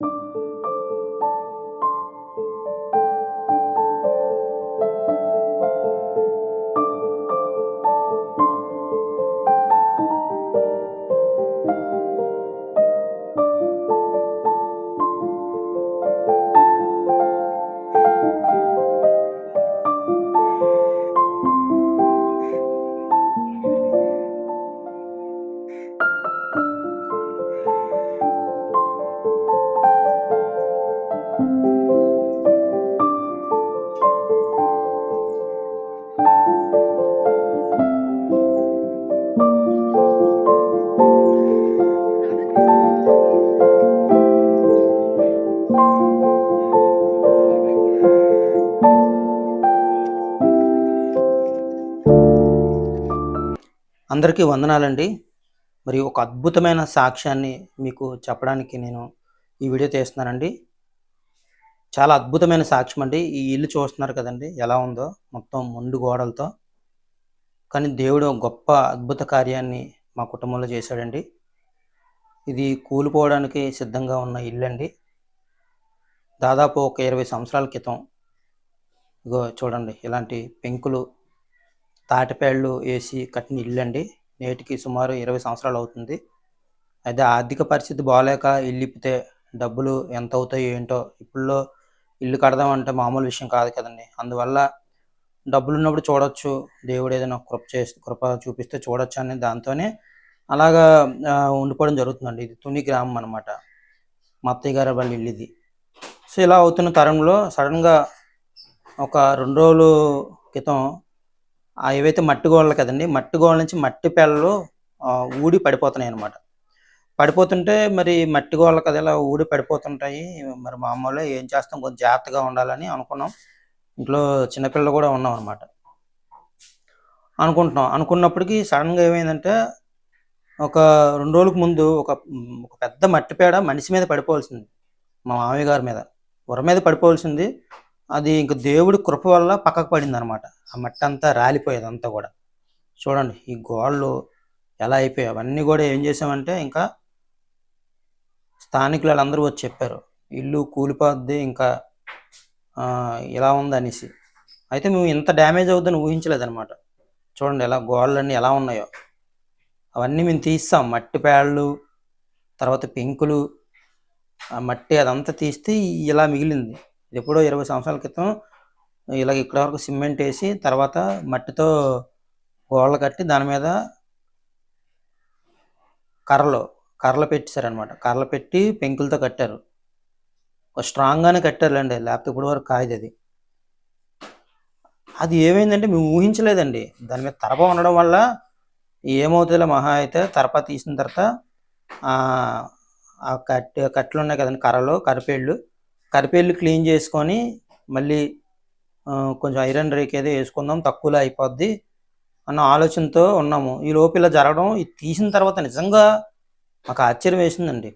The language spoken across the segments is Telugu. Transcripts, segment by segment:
you అందరికీ వందనాలండి. మరి ఒక అద్భుతమైన సాక్ష్యాన్ని మీకు చెప్పడానికి నేను ఈ వీడియో తీస్తున్నానండి. చాలా అద్భుతమైన సాక్ష్యం అండి. ఈ ఇల్లు చూస్తున్నారు కదండి ఎలా ఉందో మొత్తం ముండు గోడలతో. కానీ దేవుడు గొప్ప అద్భుత కార్యాన్ని మా కుటుంబంలో చేశాడండి. ఇది కూలిపోవడానికి సిద్ధంగా ఉన్న ఇల్లు అండి దాదాపు ఒక ఇరవై సంవత్సరాల క్రితం. ఇగో చూడండి ఇలాంటి పెంకులు తాటిపేళ్ళు వేసి కట్టిన ఇల్లు అండి నేటికి సుమారు ఇరవై సంవత్సరాలు అవుతుంది. అయితే ఆర్థిక పరిస్థితి బాగాలేక ఇల్లు ఇప్పితే డబ్బులు ఎంత అవుతాయో ఏంటో ఇప్పుడులో ఇల్లు కడదామంటే మామూలు విషయం కాదు కదండి. అందువల్ల డబ్బులు ఉన్నప్పుడు చూడొచ్చు. దేవుడు ఏదైనా కృప చేసి కృప చూపిస్తే చూడొచ్చు అని దాంతోనే అలాగా ఉండిపోవడం జరుగుతుందండి. ఇది తుని గ్రామం అనమాట మత్తయ్య అత్తయ్య గారి వాళ్ళ ఇల్లు ఇది. సో ఇలా అవుతున్న తరంలో సడన్గా ఒక రెండు రోజులు క్రితం ఏవైతే మట్టి గోడలు కదండి మట్టి గోళ్ళ నుంచి మట్టి పెళ్ళలు ఊడి పడిపోతున్నాయి అనమాట పడిపోతుంటే మరి మట్టి గోడలు కదా ఇలా ఊడి పడిపోతుంటాయి. మరి మామూలు ఏం చేస్తాం? కొంచెం జాగ్రత్తగా ఉండాలని అనుకున్నాం. ఇంట్లో చిన్నపిల్లలు కూడా ఉన్నాం అనమాట అనుకుంటున్నాం. అనుకున్నప్పటికీ సడన్గా ఏమైందంటే ఒక రెండు రోజులకు ముందు ఒక ఒక పెద్ద మట్టి పేడ మనిషి మీద పడిపోవాల్సింది. మా మామయ్య గారి మీద. ఉర మీద పడిపోవాల్సింది. అది ఇంక దేవుడి కృప వల్ల పక్కకు పడింది అనమాట ఆ మట్టి అంతా రాలిపోయేది అంతా కూడా. చూడండి ఈ గోడలు ఎలా అయిపోయాయి. అవన్నీ కూడా ఏం చేసామంటే ఇంకా స్థానికులు వాళ్ళందరూ వచ్చి చెప్పారు. ఇల్లు కూలిపోద్ది ఇంకా ఇలా ఉంది అనేసి అయితే మేము ఇంత డ్యామేజ్ అవుతుందని ఊహించలేదన్నమాట. చూడండి ఎలా గోడలన్నీ ఎలా ఉన్నాయో. అవన్నీ మేము తీస్తాం. మట్టి పేడలు తర్వాత పెంకులు ఆ మట్టి అదంతా తీస్తే ఇలా మిగిలింది. ఇది ఎప్పుడో ఇరవై సంవత్సరాల క్రితం ఇలా ఇక్కడ వరకు సిమెంట్ వేసి తర్వాత మట్టితో గోడలు కట్టి దాని మీద కర్రలు కర్రలు పెట్టేశారనమాట కర్రలు పెట్టి పెంకులతో కట్టారు. స్ట్రాంగ్గానే కట్టారులేండి. లేకపోతే ఇప్పుడు వరకు కాయదు అది. అది ఏమైందంటే మేము ఊహించలేదండి. దాని మీద తరప ఉండడం వల్ల ఏమవుతుందో మహా అయితే తరప తీసిన తర్వాత ఆ ఆ కట్టె కట్టెలు ఉన్నాయి కదండి కర్రలు కరిపేళ్ళు. కరిపేళ్ళు క్లీన్ చేసుకొని మళ్ళీ కొంచెం ఐరన్ రేక్ ఏదో వేసుకుందాం తక్కువలో అయిపోద్ది అన్న ఆలోచనతో ఉన్నాము. ఈ లోపు ఇలా జరగడం ఇది తీసిన తర్వాత నిజంగా మాకు ఆశ్చర్యం వేసిందండి.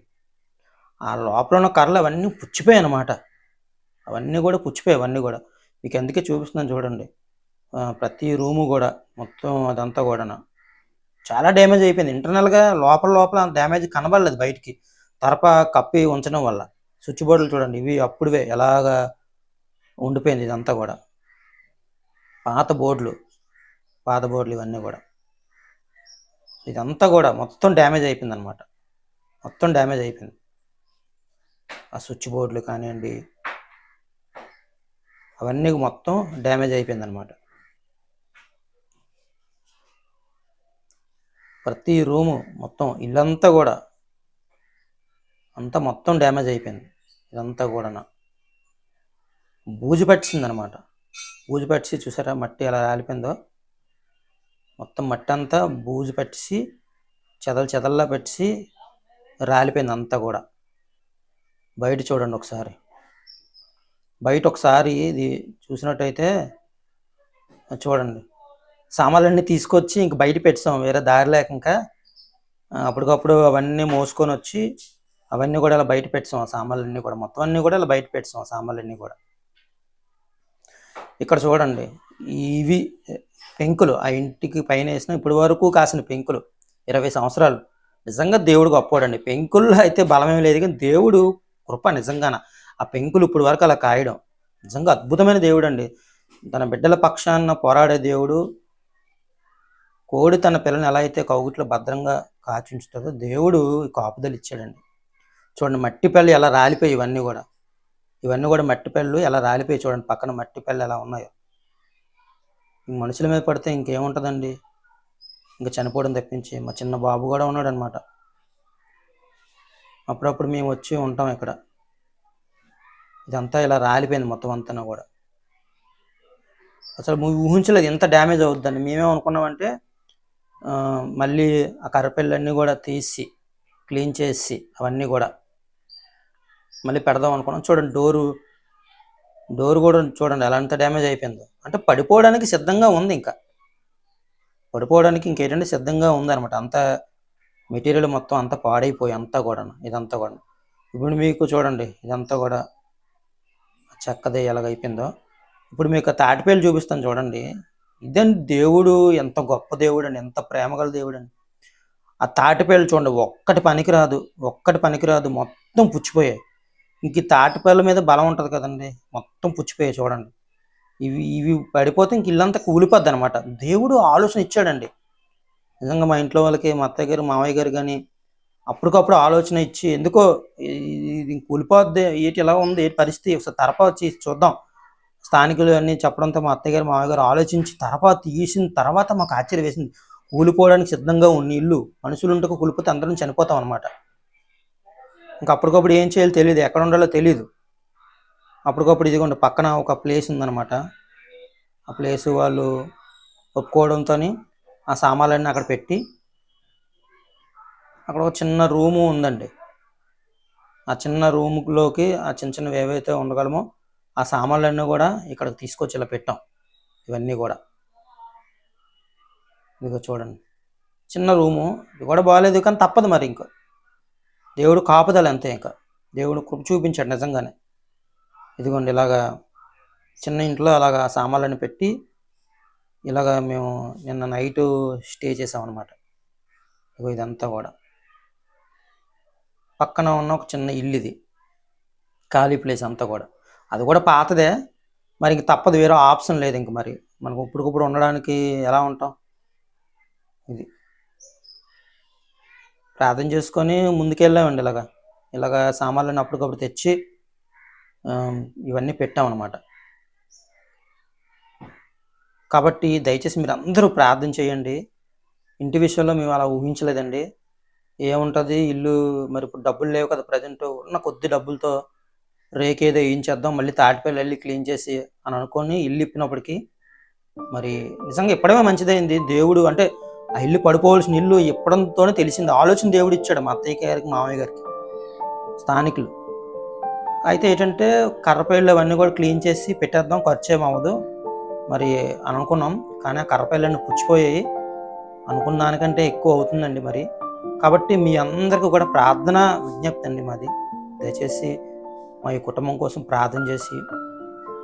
ఆ లోపల ఉన్న కర్రలు అవన్నీ పుచ్చిపోయాయి అన్నమాట. అవన్నీ కూడా పుచ్చిపోయాయి అవన్నీ కూడా. మీకు ఎందుకే చూపిస్తున్నాను చూడండి. ప్రతి రూము కూడా మొత్తం అదంతా కూడా చాలా డ్యామేజ్ అయిపోయింది. ఇంటర్నల్గా లోపల లోపల డ్యామేజ్ కనబడలేదు బయటికి. తరప కప్పి ఉంచడం వల్ల. స్విచ్ బోర్డులు చూడండి ఇవి అప్పుడువే ఎలాగా ఉండిపోయింది ఇదంతా కూడా. పాత బోర్డులు పాత బోర్డులు ఇవన్నీ కూడా. ఇదంతా కూడా మొత్తం డ్యామేజ్ అయిపోయింది అనమాట మొత్తం డ్యామేజ్ అయిపోయింది. ఆ స్విచ్ బోర్డులు కానివ్వండి అవన్నీ మొత్తం డ్యామేజ్ అయిపోయింది అనమాట ప్రతి రూము మొత్తం ఇల్లంతా కూడా అంతా మొత్తం డ్యామేజ్ అయిపోయింది. ఇదంతా కూడా బూజు పట్టింది అనమాట బూజు పట్టిసి చూసారా మట్టి ఎలా రాలిపోయిందో? మొత్తం మట్టి అంతా బూజు పట్టిసి చెదలు చెదల్లా పెట్టి రాలిపోయింది అంతా కూడా. బయట చూడండి ఒకసారి. బయట ఒకసారి ఇది చూసినట్టయితే చూడండి. సామాన్లన్నీ తీసుకొచ్చి ఇంక బయట పెట్టాం వేరే దారి లేక ఇంకా అప్పటికప్పుడు అవన్నీ మోసుకొని వచ్చి అవన్నీ కూడా ఇలా బయట పెట్టాం ఆ సామాన్లన్నీ కూడా. మొత్తం అన్నీ కూడా ఇలా బయట పెట్టాం ఆ సామాన్లన్నీ కూడా. ఇక్కడ చూడండి ఇవి పెంకులు. ఆ ఇంటికి పైన వేసిన ఇప్పటి వరకు కాసిన పెంకులు. ఇరవై సంవత్సరాలు. నిజంగా దేవుడు గొప్పవాడండి. పెంకుల్లో అయితే బలమేం లేదు కానీ దేవుడు కృప నిజంగాన. ఆ పెంకులు ఇప్పుడు వరకు అలా కాయడం నిజంగా అద్భుతమైన దేవుడు అండి తన బిడ్డల పక్షాన పోరాడే దేవుడు కోడి తన పిల్లని ఎలా అయితే కౌగుట్లో భద్రంగా కాచుంచుతుందో దేవుడు కాపుదలు ఇచ్చాడండి. చూడండి మట్టి పళ్ళు ఎలా రాలిపోయి ఇవన్నీ కూడా. ఇవన్నీ కూడా మట్టి పళ్ళు ఎలా రాలిపోయి చూడండి పక్కన మట్టి పళ్ళు ఎలా ఉన్నాయో. ఈ మనుషుల మీద పడితే ఇంకేముంటుందండి? ఇంకా చనిపోవడం తప్పించి మా చిన్న బాబు కూడా ఉన్నాడు అనమాట అప్పుడప్పుడు మేము వచ్చి ఉంటాం ఇక్కడ. ఇదంతా ఇలా రాలిపోయింది మొత్తం అంతా కూడా. అసలు మేము ఊహించలేదు ఎంత డ్యామేజ్ అవుద్దని. మేమేం అనుకున్నామంటే మళ్ళీ ఆ కర్రపిల్లన్నీ కూడా తీసి క్లీన్ చేసి అవన్నీ కూడా మళ్ళీ పెడదాం అనుకున్నాం. చూడండి డోరు డోర్ కూడా చూడండి ఎలా ఎంత డ్యామేజ్ అయిపోయిందో. అంటే పడిపోవడానికి సిద్ధంగా ఉంది ఇంకా. పడిపోవడానికి ఇంకేంటంటే సిద్ధంగా ఉందన్నమాట. అంత మెటీరియల్ మొత్తం అంత పాడైపోయి అంతా కూడా ఇదంతా కూడా ఇప్పుడు మీకు చూడండి ఇదంతా కూడా చెక్కది ఎలాగ అయిపోయిందో. ఇప్పుడు మీకు తాటిపేలు చూపిస్తాను చూడండి. ఇదని దేవుడు ఎంత గొప్ప దేవుడు అండి ఎంత ప్రేమగల దేవుడు అండి. ఆ తాటిపేలు చూడండి ఒక్కటి పనికిరాదు ఒక్కటి పనికిరాదు మొత్తం పుచ్చిపోయాయి. ఇంక తాటిపల్ల మీద బలం ఉంటుంది కదండి. మొత్తం పుచ్చిపోయాయి చూడండి. ఇవి ఇవి పడిపోతే ఇంక ఇల్లంతా కూలిపోద్ది అనమాట దేవుడు ఆలోచన ఇచ్చాడండి. నిజంగా మా ఇంట్లో వాళ్ళకి మా అత్తయ్య గారు మావయ్య గారు కానీ అప్పటికప్పుడు ఆలోచన ఇచ్చి ఎందుకో ఇది కూలిపోద్ది ఏంటి ఎలా ఉంది ఏంటి పరిస్థితి ఒకసారి తరపా వచ్చి చూద్దాం. స్థానికులు అన్ని చెప్పడంతో మా అత్తయ్య గారు మామయ్య గారు ఆలోచించి తరపా తీసిన తర్వాత మాకు ఆశ్చర్యం వేసింది. కూలిపోవడానికి సిద్ధంగా ఉన్న ఇల్లు మనుషులు కూలిపోతే అందరం చనిపోతాం అనమాట ఇంకా అప్పటికప్పుడు ఏం చేయాలో తెలియదు. ఎక్కడ ఉండాలో తెలియదు అప్పటికప్పుడు ఇదిగోండి పక్కన ఒక ప్లేస్ ఉందన్నమాట. ఆ ప్లేస్ వాళ్ళు ఒప్పుకోవడంతో ఆ సామాన్లన్నీ అక్కడ పెట్టి అక్కడ ఒక చిన్న రూము ఉందండి. ఆ చిన్న రూమ్లోకి ఆ చిన్న చిన్నవి ఏవైతే ఉండగలమో ఆ సామాన్లన్నీ కూడా ఇక్కడికి తీసుకొచ్చి ఇలా పెట్టాం. ఇవన్నీ కూడా. ఇదిగో చూడండి. చిన్న రూము ఇది కూడా బాగాలేదు కానీ తప్పదు మరి ఇంకా. దేవుడు కాపుదల అంతే ఇంకా. దేవుడు కృప చూపించాడు నిజంగానే. ఇదిగోండి ఇలాగా చిన్న ఇంట్లో అలాగా సామాన్లను పెట్టి ఇలాగా మేము నిన్న నైట్ స్టే చేసామన్నమాట. ఇగో ఇదంతా కూడా. పక్కన ఉన్న ఒక చిన్న ఇల్లు ఇది ఖాళీ ప్లేస్ అంతా కూడా. అది కూడా పాతదే. మరి ఇంక తప్పదు వేరే ఆప్షన్ లేదు ఇంక మరి. మనకు ఇప్పుడుకప్పుడు ఉండడానికి ఎలా ఉంటాం? ఇది. ప్రార్థన చేసుకొని ముందుకెళ్ళామండి ఇలాగా. ఇలాగా సామాన్లను అప్పటికప్పుడు తెచ్చి ఇవన్నీ పెట్టామన్నమాట. కాబట్టి దయచేసి మీరు అందరూ ప్రార్థన చేయండి. ఇంటి విషయంలో మేము అలా ఊహించలేదండి. ఏముంటుంది? ఇల్లు మరి ఇప్పుడు డబ్బులు లేవు కదా ప్రజెంట్. ఉన్న కొద్ది డబ్బులతో రేక్ వేయించేద్దాం మళ్ళీ తాటిపల్లి వెళ్ళి క్లీన్ చేసి అని అనుకొని ఇల్లు ఇప్పినప్పటికీ మరి నిజంగా ఇప్పడమే మంచిదైంది. దేవుడు అంటే ఆ ఇల్లు పడిపోవాల్సిన ఇల్లు ఇప్పడంతోనే తెలిసింది. ఆలోచన దేవుడు ఇచ్చాడు మా అత్తయ్య గారికి మామయ్య గారికి స్థానికులు. అయితే ఏంటంటే కర్రపైళ్ళు అవన్నీ కూడా క్లీన్ చేసి పెట్టేద్దాం ఖర్చు ఏమవ్వదు మరి అని అనుకున్నాం కానీ ఆ కర్రపైళ్ళన్నీ పుచ్చిపోయాయి. అనుకున్న దానికంటే ఎక్కువ అవుతుందండి మరి. కాబట్టి మీ అందరికీ కూడా ప్రార్థన విజ్ఞప్తి అండి మాది. దయచేసి మా ఈ కుటుంబం కోసం ప్రార్థన చేసి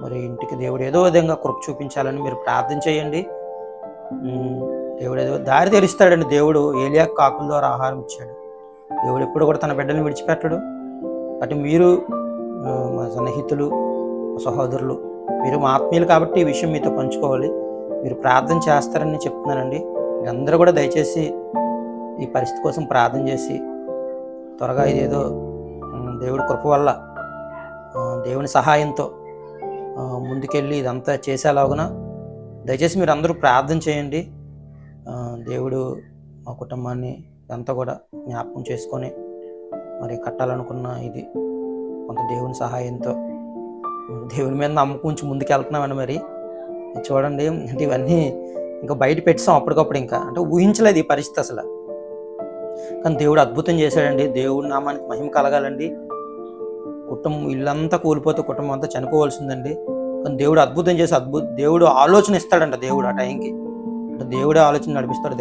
మరి ఇంటికి దేవుడు ఏదో విధంగా కృప చూపించాలని మీరు ప్రార్థన చేయండి. దేవుడు ఏదో దారి తెరుస్తాడండి. దేవుడు ఏలియా కాకుల ద్వారా ఆహారం ఇచ్చాడు. దేవుడు ఎప్పుడు కూడా తన బిడ్డను విడిచిపెట్టడు. అటు మీరు మా సన్నిహితులు సహోదరులు మీరు మా ఆత్మీయులు కాబట్టి ఈ విషయం మీతో పంచుకోవాలి. మీరు ప్రార్థన చేస్తారని చెప్తున్నానండి. మీరందరూ కూడా దయచేసి ఈ పరిస్థితి కోసం ప్రార్థన చేసి త్వరగా ఇదేదో దేవుడి కృప వల్ల దేవుని సహాయంతో ముందుకెళ్ళి ఇదంతా చేసేలాగున దయచేసి మీరు అందరూ ప్రార్థన చేయండి. దేవుడు మా కుటుంబాన్ని ఇదంతా కూడా జ్ఞాపకం చేసుకొని మరి కట్టాలనుకున్న ఇది కొంత దేవుని సహాయంతో దేవుని మీద నమ్మకం ఉంచి ముందుకు వెళ్తున్నామండి మరి చూడండి అంటే ఇవన్నీ ఇంకా బయట పెట్టాం అప్పటికప్పుడు ఇంకా. అంటే ఊహించలేదు ఈ పరిస్థితి అసలు. కానీ దేవుడు అద్భుతం చేశాడండి. దేవుడి నామానికి మహిమ కలగాలండి. కుటుంబం ఇల్లంతా కూలిపోతే కుటుంబం అంతా చనిపోవాల్సిందండి. కానీ దేవుడు అద్భుతం చేసి అద్భుత దేవుడు ఆలోచన ఇస్తాడంట దేవుడు ఆ టైంకి. దేవుడే ఆలోచన నడిపిస్తాడు